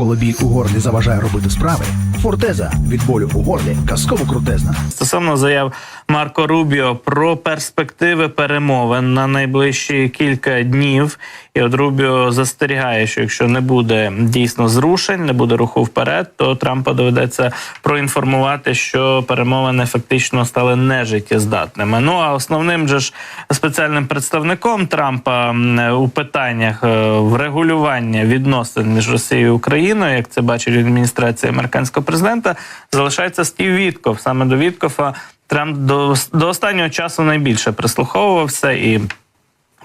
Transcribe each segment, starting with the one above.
Коли біль у горлі заважає робити справи, фортеза від болю у горлі казково крутезна. Стосовно заяв Марко Рубіо про перспективи перемовин на найближчі кілька днів, і от Рубіо застерігає, що якщо не буде дійсно зрушень, не буде руху вперед, то Трампа доведеться проінформувати, що перемовини фактично стали нежиттєздатними. Ну а основним же ж спеціальним представником Трампа у питаннях е, врегулювання відносин між Росією і Україною, як це бачить адміністрація американського президента, залишається Стів Вітков. Саме до Віткофа Трамп до, до останнього часу найбільше прислуховувався і.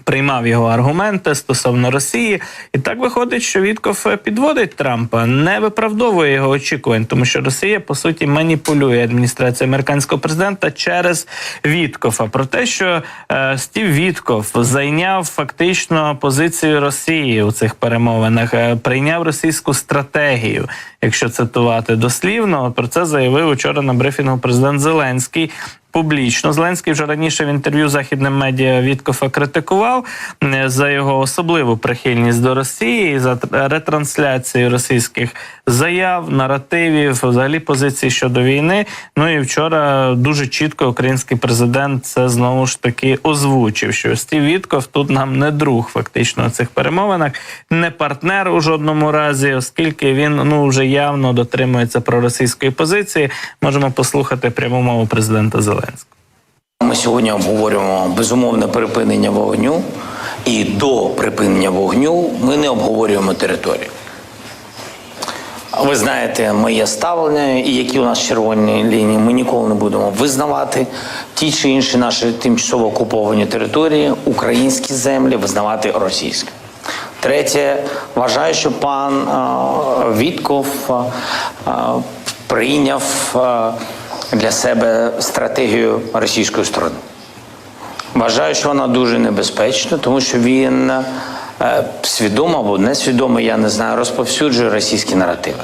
Приймав його аргументи стосовно Росії, і так виходить, що Вітков підводить Трампа, не виправдовує його очікувань, тому що Росія по суті маніпулює адміністрацію американського президента через Віткофа. Про те, що е, Стів Вітков зайняв фактично позицію Росії у цих перемовинах, е, прийняв російську стратегію, якщо цитувати дослівно. Про це заявив учора на брифінгу президент Зеленський публічно. Зеленський вже раніше в інтерв'ю західним медіа Віткофа критикував за його особливу прихильність до Росії, за тр- ретрансляцію російських заяв, наративів, взагалі позицій щодо війни. Ну і вчора дуже чітко український президент це знову ж таки озвучив, що Стів Вітков тут нам не друг, фактично у цих перемовинах, не партнер у жодному разі, оскільки він ну вже явно дотримується проросійської позиції. Можемо послухати пряму мову президента Зеленського. Ми сьогодні обговорюємо безумовне припинення вогню, і до припинення вогню ми не обговорюємо територію. Ви знаєте моє ставлення і які у нас червоні лінії. Ми ніколи не будемо визнавати ті чи інші наші тимчасово окуповані території, українські землі визнавати російські. Третє, вважаю, що пан Вітков прийняв для себе стратегію російської сторони. Вважаю, що вона дуже небезпечна, тому що він е, свідомо або несвідомо, я не знаю, розповсюджує російські наративи.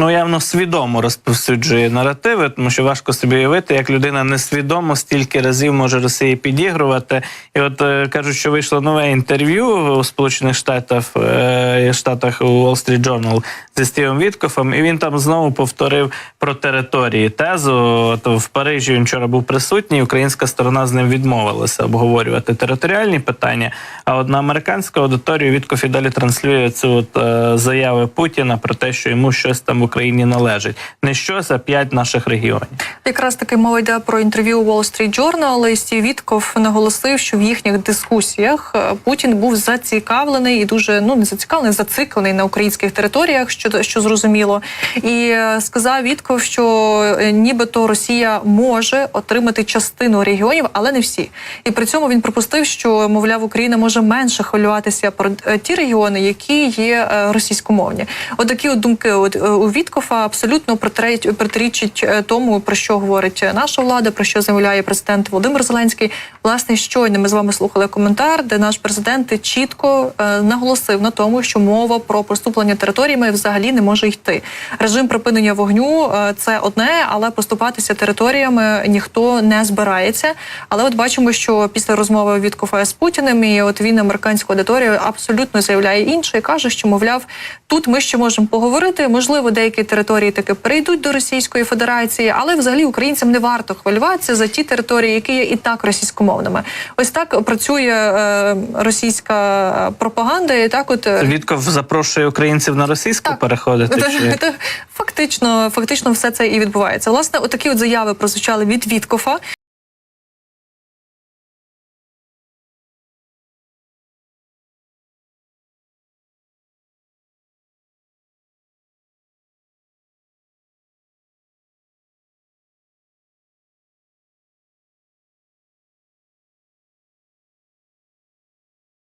Ну, явно свідомо розповсюджує наративи, тому що важко собі уявити, як людина несвідомо стільки разів може Росії підігрувати. І от е, кажуть, що вийшло нове інтерв'ю у Сполучених Штатах е, Штатах у Wall Street Journal зі Стівом Віткофом, і він там знову повторив про території тезу. От в Парижі він вчора був присутній. Українська сторона з ним відмовилася обговорювати територіальні питання. А от на американську аудиторію Віткоф і далі транслює цю от е, заяви Путіна про те, що йому щось там в Україні належить. Не щось, а п'ять наших регіонів. Якраз таки мова йде про інтерв'ю Wall Street Journal. І Стів Вітков наголосив, що в їхніх дискусіях е, Путін був зацікавлений і дуже ну не зацікавлений, зациклений на українських територіях, що що зрозуміло. І е, сказав Вітков, що е, нібито Росія може отримати частину регіонів, але не всі. І при цьому він припустив, що мовляв Україна може менше хвилюватися про ті регіони, які є російськомовні. Отакі от думки от, у Віткофа абсолютно протирічать е, тому, про що говорить наша влада, про що заявляє президент Володимир Зеленський. Власне, щойно ми з вами слухали коментар, де наш президент чітко е, наголосив на тому, що мова про поступлення територіями взагалі не може йти. Режим припинення вогню е, це одне, але поступатися територіями ніхто не збирається. Але от бачимо, що після розмови Віткофа з Путіним, і от він американську аудиторію абсолютно заявляє інше і каже, що мовляв, тут ми ще можемо поговорити. Можливо, деякі території таки перейдуть до Російської Федерації, але взагалі українцям не варто хвилюватися за ті території, які є і так російськомовними. Ось так працює е, російська пропаганда, і так от е, Вітков запрошує українців на російську Так. переходити. Чи... Фактично, фактично все це і відбувається. Власне, отакі от заяви прозвучали від Віткофа.